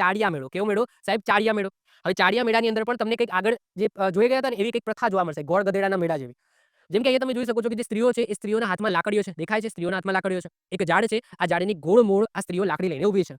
ચાડિયા મેળો, કેવો મેળો? સાહેબ, ચાળિયા મેળો. હવે ચાળિયા મેળાની અંદર પણ તમને કંઈક આગળ જે જોઈ ગયા હતા ને, એવી કંઈક પ્રથા જોવા મળશે, ગોળ ગધેડાના મેળા જેવી. જેમ કે અહીંયા તમે જોઈ શકો છો કે જે સ્ત્રીઓ છે, એ સ્ત્રીઓના હાથમાં લાકડીઓ છે. દેખાય છે સ્ત્રીઓના હાથમાં લાકડીઓ છે. એક ઝાડ છે, આ ઝાડની ગોળ મોળ આ સ્ત્રીઓ લાકડી લઈને ઊભી છે.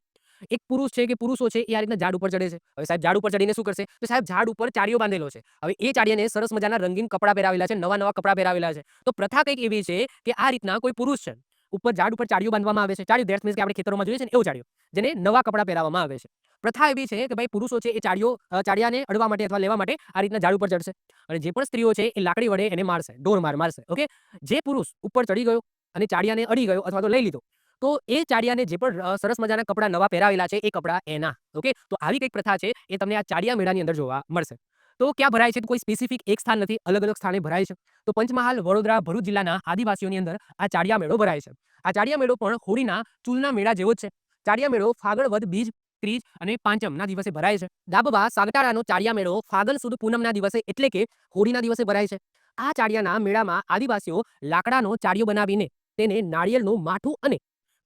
એક પુરુષ છે કે પુરુષો છે, એ આ રીતના ઝાડ ઉપર ચડે છે. હવે સાહેબ, ઝાડ ઉપર ચડીને શું કરશે? તો સાહેબ, ઝાડ ઉપર ચાળીઓ બાંધેલો છે. હવે એ ચાડીને સરસ મજાના રંગીન કપડાં પહેરાવેલા છે નવા નવા કપડાં પહેરાવેલા છે. તો પ્રથા કંઈક એવી છે કે આ રીતના કોઈ પુરુષ છે, ઉપર ઝાડ ઉપર ચાળીઓ બાંધવામાં આવે છે. ચાળીઓ, ધેટ્સ મીન્સ કે આપણે ખેતરોમાં જોઈએ છે ને, એવું ચાળીઓ, જેને નવા કપડાં પહેરાવવામાં આવે છે. પ્રથા એવી છે કે ભાઈ પુરુષો છે એ ચાડીઓ ચાડિયાને અડવા માટે અથવા લેવા માટે આ રીતના ઝાડ ઉપર ચડશે. અને જે પણ સ્ત્રીઓ છે એ લાકડી વડે એને મારશે, ઢોર માર, મારશે. ઓકે? જે પુરુષ ઉપર ચડી ગયો અને ચાડિયાને અડી ગયો અથવા તો લઈ લીધો, તો એ ચાડિયાને જે પણ સરસ મજાના કપડાં નવા પહેરાવેલા છે એ કપડાં એના. ઓકે? તો આવી કંઈક પ્રથા છે એ તમને આ ચાડિયા મેળાની અંદર જોવા મળશે. તો ક્યાં ભરાય છે? તો કોઈ સ્પેસિફિક એક સ્થાન નથી, અલગ અલગ સ્થાને ભરાય છે. તો પંચમહાલ, વડોદરા, ભરૂચ જિલ્લાના આદિવાસીઓની અંદર આ ચાડિયા મેળો ભરાય છે. આ ચાડિયા મેળો પણ હોળીના ચૂલના મેળા જેવો જ છે. ચાડિયા મેળો ફાગણ વધ બીજ ત્રીજ અને પાંચમના દિવસે ભરાય છે. ડાબવા સાગટારાનો ચાળિયા મેળો ફાગલ સુદ પૂનમના દિવસે એટલે કે હોળીના દિવસે ભરાય છે. આ ચાળિયાના મેળામાં આદિવાસીઓ લાકડાનો ચાળિયો બનાવીને તેને નાળિયેરનું માઠું અને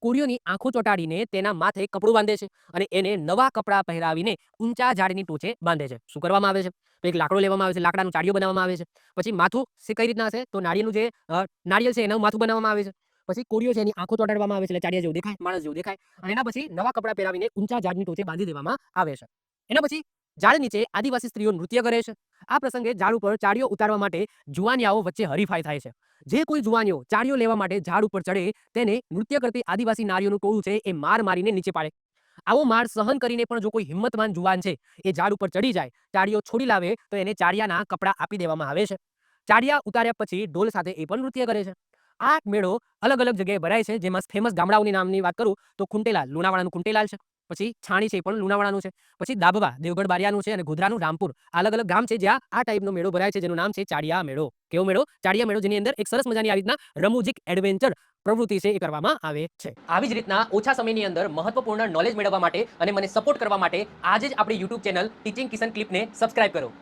કોળીઓની આંખો ચોંટાડીને તેના માથે કપડું બાંધે છે અને એને નવા કપડાં પહેરાવીને ઊંચા ઝાડની ટોચે બાંધે છે. શું કરવામાં આવે છે? એક લાકડો લેવામાં આવે છે, લાકડાનું ચાડિયો બનાવવામાં આવે છે. પછી માથું કઈ રીતના હશે તો નાળિયેરનું જે નાળિયેર છે એનું માથું બનાવવામાં આવે છે. પછી કોળીઓ છે એની આંખો ચોટાડવામાં આવે છે, એટલે ચાડિયા જેવું દેખાય, માણસ જેવું દેખાય, અને એના પછી નવા કપડાં પહેરાવીને ઊંચા ઝાડની ટોચે બાંધી દેવામાં આવે છે. એના પછી ઝાડ નીચે આદિવાસી સ્ત્રીઓ નૃત્ય કરે છે. આ પ્રસંગે ઝાડ ઉપર ચાડીઓ ઉતારવા માટે જુવાનિયાઓ વચ્ચે હરીફાઈ થાય છે. જે કોઈ જુવાનીઓ ચાડીઓ લેવા માટે ઝાડ ઉપર ચડે, તેને નૃત્ય કરતી આદિવાસી નારીઓનું ટોળું છે એ માર મારીને નીચે પાડે. આવો માર સહન કરીને પણ જો કોઈ હિંમતવાન જુવાન છે એ ઝાડ ઉપર ચડી જાય ચાડીઓ છોડી લાવે તો એને ચાડિયાના કપડાં આપી દેવામાં આવે છે. ચાડિયા ઉતાર્યા પછી ઢોલ સાથે એ પણ નૃત્ય કરે છે. આ મેળો અલગ અલગ જગ્યાએ ભરાય છે. જેમાં ફેમસ ગામડાઓની નામની વાત કરું તો કુંટેલાલ, લુણાવાડાનું ખુંટેલાલ છે. પછી છાણી છે પણ લુણાવાડાનું છે. પછી દાબવા દેવગઢ બારિયાનું છે અને ગોધરાનું રામપુર. અલગ અલગ ગામ છે જ્યાં આ ટાઈપનો મેળો ભરાય છે, જેનું નામ છે ચાડિયા મેળો. કેવો મેળો? ચાડિયા મેળો જેની અંદર એક સરસ મજાની આવી રીતના રમૂજીક એડવેન્ચર પ્રવૃત્તિ છે એ કરવામાં આવે છે. આવી જ રીતના ઓછા સમયની અંદર મહત્વપૂર્ણ નોલેજ મેળવવા માટે અને મને સપોર્ટ કરવા માટે આજે જ આપણી યુટ્યુબ ચેનલ ટીચિંગ કિશન ક્લિપને સબસ્ક્રાઇબ કરો.